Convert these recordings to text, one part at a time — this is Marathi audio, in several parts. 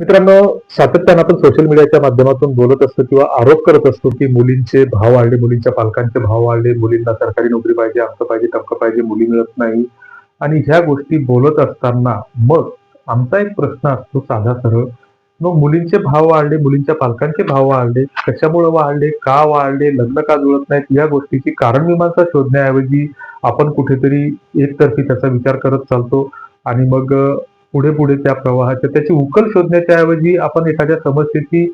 मित्रांनो सातत्यानं आपण सोशल मीडियाच्या माध्यमातून बोलत असतो किंवा आरोप करत असतो की मुलींचे भाव वाढले मुलींच्या पालकांचे भाव वाढले मुलींना सरकारी नोकरी पाहिजे आमचं पाहिजे टक्क पाहिजे मुली मिळत नाही. आणि ह्या गोष्टी बोलत असताना मग आमचा एक प्रश्न असतो साधा सरळ. मग मुलींचे भाव वाढले मुलींच्या पालकांचे भाव वाढले कशामुळे वाढले का वाढले लग्न का जुळत नाहीत या गोष्टीची कारण मीमांसा शोधण्याऐवजी आपण कुठेतरी एकतर्फी त्याचा विचार करत चालतो. आणि मग पुढे पुढे त्या प्रवाहाच्या त्याची उकल शोधण्याच्या ऐवजी आपण एखाद्या समस्येची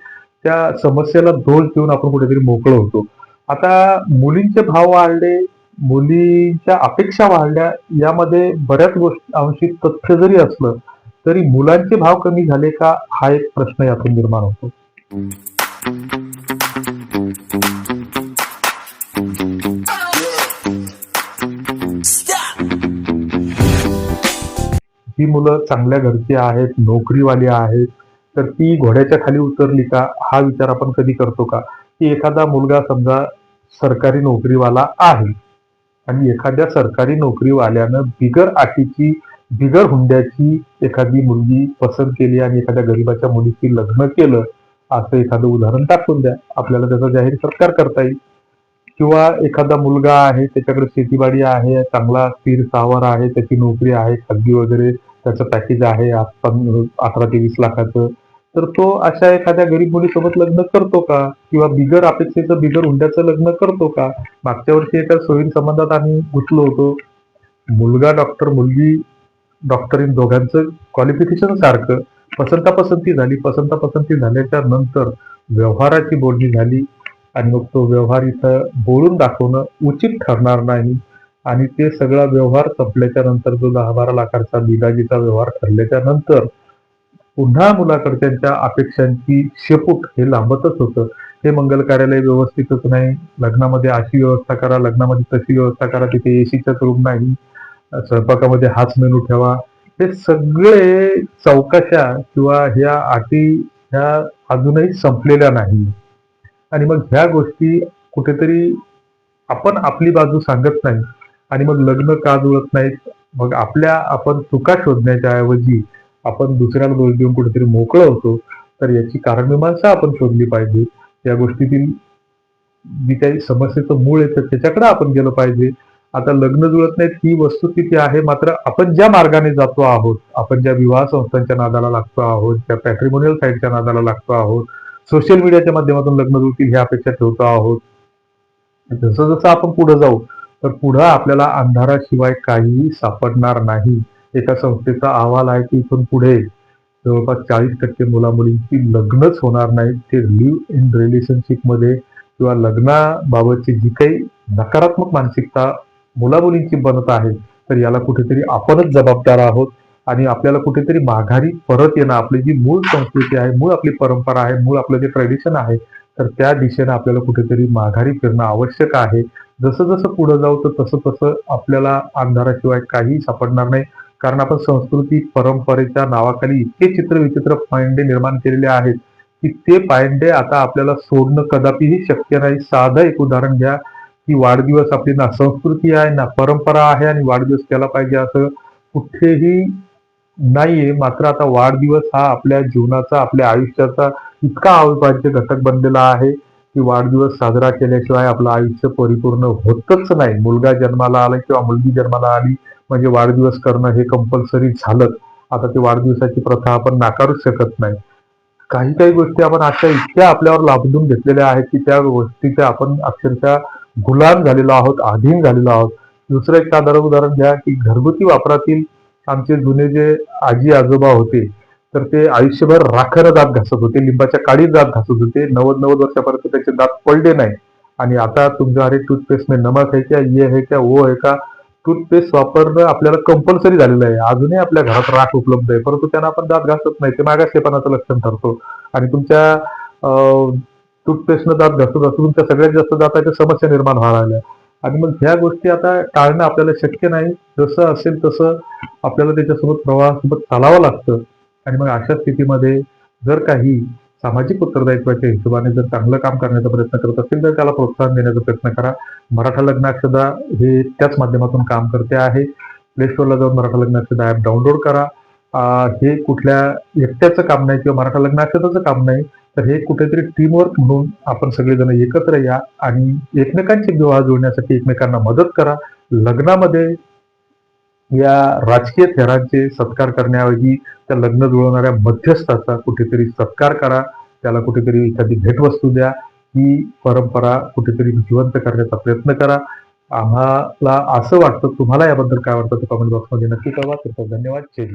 त्या समस्येला धोल देऊन आपण कुठेतरी मोकळं होतो. आता मुलींचे भाव वाढले मुलींच्या अपेक्षा वाढल्या यामध्ये बऱ्याच गोष्टी अंशी तथ्य जरी असलं तरी मुलांचे भाव कमी झाले का हा एक प्रश्न यातून निर्माण होतो. ही मुलं चांगल्या घरची आहेत नोकरीवाली आहेत तर ती घोड्याच्या खाली उतरली का? हा विचार आपण कधी करतो का? की एखादा मुलगा समजा सरकारी नोकरीवाला आहे आणि एखाद्या सरकारी नोकरीवाल्यानं बिगर आटीची बिगर हुंड्याची एखादी मुलगी पसंत केली आणि एखाद्या गरीबाच्या मुलीशी लग्न केलं असं एखादं उदाहरण टाकून द्या. आपल्याला त्याचा जाहीर सत्कार करता येईल. किंवा एखादा मुलगा आहे त्याच्याकडे शेतीबाडी आहे चांगला स्थिर सावर आहे त्याची नोकरी आहे खाजगी वगैरे त्याचं पॅकेज आहे आज अठरा ते वीस लाखाचं तर तो अशा एखाद्या गरीब मुलीसोबत लग्न करतो का? किंवा बिगर अपेक्षेचं बिगर हुंड्याचं लग्न करतो का? मागच्या वर्षी एका सोयीन संबंधात आम्ही गुंतलो होतो. मुलगा डॉक्टर मुलगी डॉक्टरीन दोघांचं क्वालिफिकेशन सारखं. पसंता पसंती झाली पसंता पसंती झाल्याच्यानंतर व्यवहाराची बोलणी झाली. आणि मग तो व्यवहार इथं बोलून दाखवणं उचित ठरणार नाही. आणि ते सगळा व्यवहार संपल्याच्या नंतर जो दहा बारा लाखाचा बिलाजीचा व्यवहार ठरल्याच्या नंतर पुन्हा मुलाकडच्यांच्या अपेक्षांची शेपूट हे लांबतच होतं. हे मंगल कार्यालय व्यवस्थितच नाही. लग्नामध्ये अशी व्यवस्था करा लग्नामध्ये तशी व्यवस्था करा तिथे एसीचाच रूम नाही. स्वयंपाकामध्ये हाच मेनू ठेवा. हे सगळे चौकशा किंवा ह्या अटी ह्या अजूनही संपलेल्या नाही. आणि मग ह्या गोष्टी कुठेतरी आपण आपली बाजू सांगत नाही आणि मग लग्न का जुळत नाहीत? मग आपल्या आपण चुका शोधण्याच्या ऐवजी आपण दुसऱ्याला दोष देऊन कुठेतरी मोकळं होतो तर याची कारणमीमांसा आपण शोधली पाहिजे. या गोष्टीतील जी काही समस्येचं मूळ आहे तर त्याच्याकडे आपण गेलं पाहिजे. आता लग्न जुळत नाहीत ही वस्तुस्थिती आहे मात्र आपण ज्या मार्गाने जातो आहोत आपण ज्या विवाह संस्थांच्या नादाला लागतो आहोत ज्या पॅट्रिमोनियल साईडच्या नादाला लागतो आहोत सोशल मीडियाच्या माध्यमातून लग्न जुळतील ही अपेक्षा ठेवतो आहोत. जसं जसं आपण पुढे जाऊ तर पुढं आपल्याला अंधाराशिवाय काहीही सापडणार नाही. एका संस्थेचा अहवाल आहे की इथून पुढे जवळपास चाळीस टक्के मुलामुलींची लग्नच होणार नाहीत ते लिव्ह इन रिलेशनशिपमध्ये किंवा लग्नाबाबतची जी काही नकारात्मक मानसिकता मुलामुलींची बनत आहे तर याला कुठेतरी आपणच जबाबदार आहोत. आणि आपल्याला कुठेतरी माघारी परत येणं आपली जी मूळ संस्कृती आहे मूळ आपली परंपरा आहे मूळ आपलं जे ट्रेडिशन आहे तर त्या दिशेनं आपल्याला कुठेतरी माघारी फिरणं आवश्यक आहे. जसं जसं पुढे जाऊ तर तसं तसं आपल्याला अंधाराशिवाय काही सापडणार नाही. कारण आपण संस्कृती परंपरेच्या नावाखाली इतके चित्र विचित्र पायंडे निर्माण केलेले आहेत की ते पायंडे आता आपल्याला सोडणं कदापिही शक्य नाही. साधं एक उदाहरण घ्या की वाढदिवस आपली ना संस्कृती आहे ना परंपरा आहे आणि वाढदिवस केला पाहिजे असं कुठेही नाहीये मात्र आता वाढदिवस हा आपल्या जीवनाचा आपल्या आयुष्याचा इतका अविभाज्य घटक बनलेला आहे की वाढदिवस साजरा केल्याशिवाय आपलं आयुष्य परिपूर्ण होतच नाही. मुलगा जन्माला आला किंवा मुलगी जन्माला आली म्हणजे वाढदिवस करणं हे कंपल्सरी झालंच. आता ते वाढदिवसाची प्रथा आपण नाकारूच शकत नाही. काही काही गोष्टी आपण अशा इतक्या आपल्यावर लाभून घेतलेल्या आहेत की त्या गोष्टीच्या आपण अक्षरशः गुलाम झालेलो आहोत अधीन झालेलो आहोत. दुसरं एक साधारण उदाहरण घ्या की घरगुती वापरातील आमचे जुने जे आजी आजोबा होते तर ते आयुष्यभर राखर दात घासत होते लिंबाच्या काळी दात घासत होते. नव्वद नव्वद वर्षापर्यंत त्याचे दात पडले नाही. आणि आता तुमच्या अरे टूथपेस्ट में नमक आहे क्या ये आहे क्या वो आहे का टूथपेस्ट वापरणं आपल्याला कंपल्सरी झालेलं आहे. अजूनही आपल्या घरात राख उपलब्ध आहे. परंतु त्यांना आपण दात घासत नाही. ते मागासलेपणाचं लक्षण ठरतो. आणि तुमच्या टूथपेस्टनं दात घासत असतो तुमच्या सगळ्यात जास्त दाताच्या समस्या निर्माण व्हायला आणि मग ह्या गोष्टी आता टाळणं आपल्याला शक्य नाही. जसं असेल तसं आपल्याला त्याच्यासोबत प्रवाहासोबत चालावं लागतं. आणि मग अशा स्थितीमध्ये जर काही सामाजिक उत्तरदायित्वाच्या हिशोबाने जर चांगलं काम करण्याचा प्रयत्न करत असेल तर त्याला प्रोत्साहन देण्याचा प्रयत्न करा. मराठा लग्नाक्षदा हे त्याच माध्यमातून काम करते आहे. प्ले स्टोअरला जाऊन मराठा लग्नाक्षदा ॲप डाउनलोड करा. हे कुठल्या एकट्याचं काम नाही किंवा मराठा लग्न काम नाही तर हे कुठेतरी टीमवर्क म्हणून आपण सगळेजण एकत्र या आणि एकमेकांचे विवाह जुळण्यासाठी एकमेकांना मदत करा. लग्नामध्ये या राजकीय थेरांचे सत्कार करण्याऐवजी त्या लग्न जुळवणाऱ्या मध्यस्थाचा कुठेतरी सत्कार करा. त्याला कुठेतरी एखादी भेटवस्तू द्या. ही परंपरा कुठेतरी जिवंत करण्याचा प्रयत्न करा. आम्हाला असं वाटतं. तुम्हाला याबद्दल काय वाटतं ते कमेंट बॉक्समध्ये नक्की कळवा. तर धन्यवाद. जय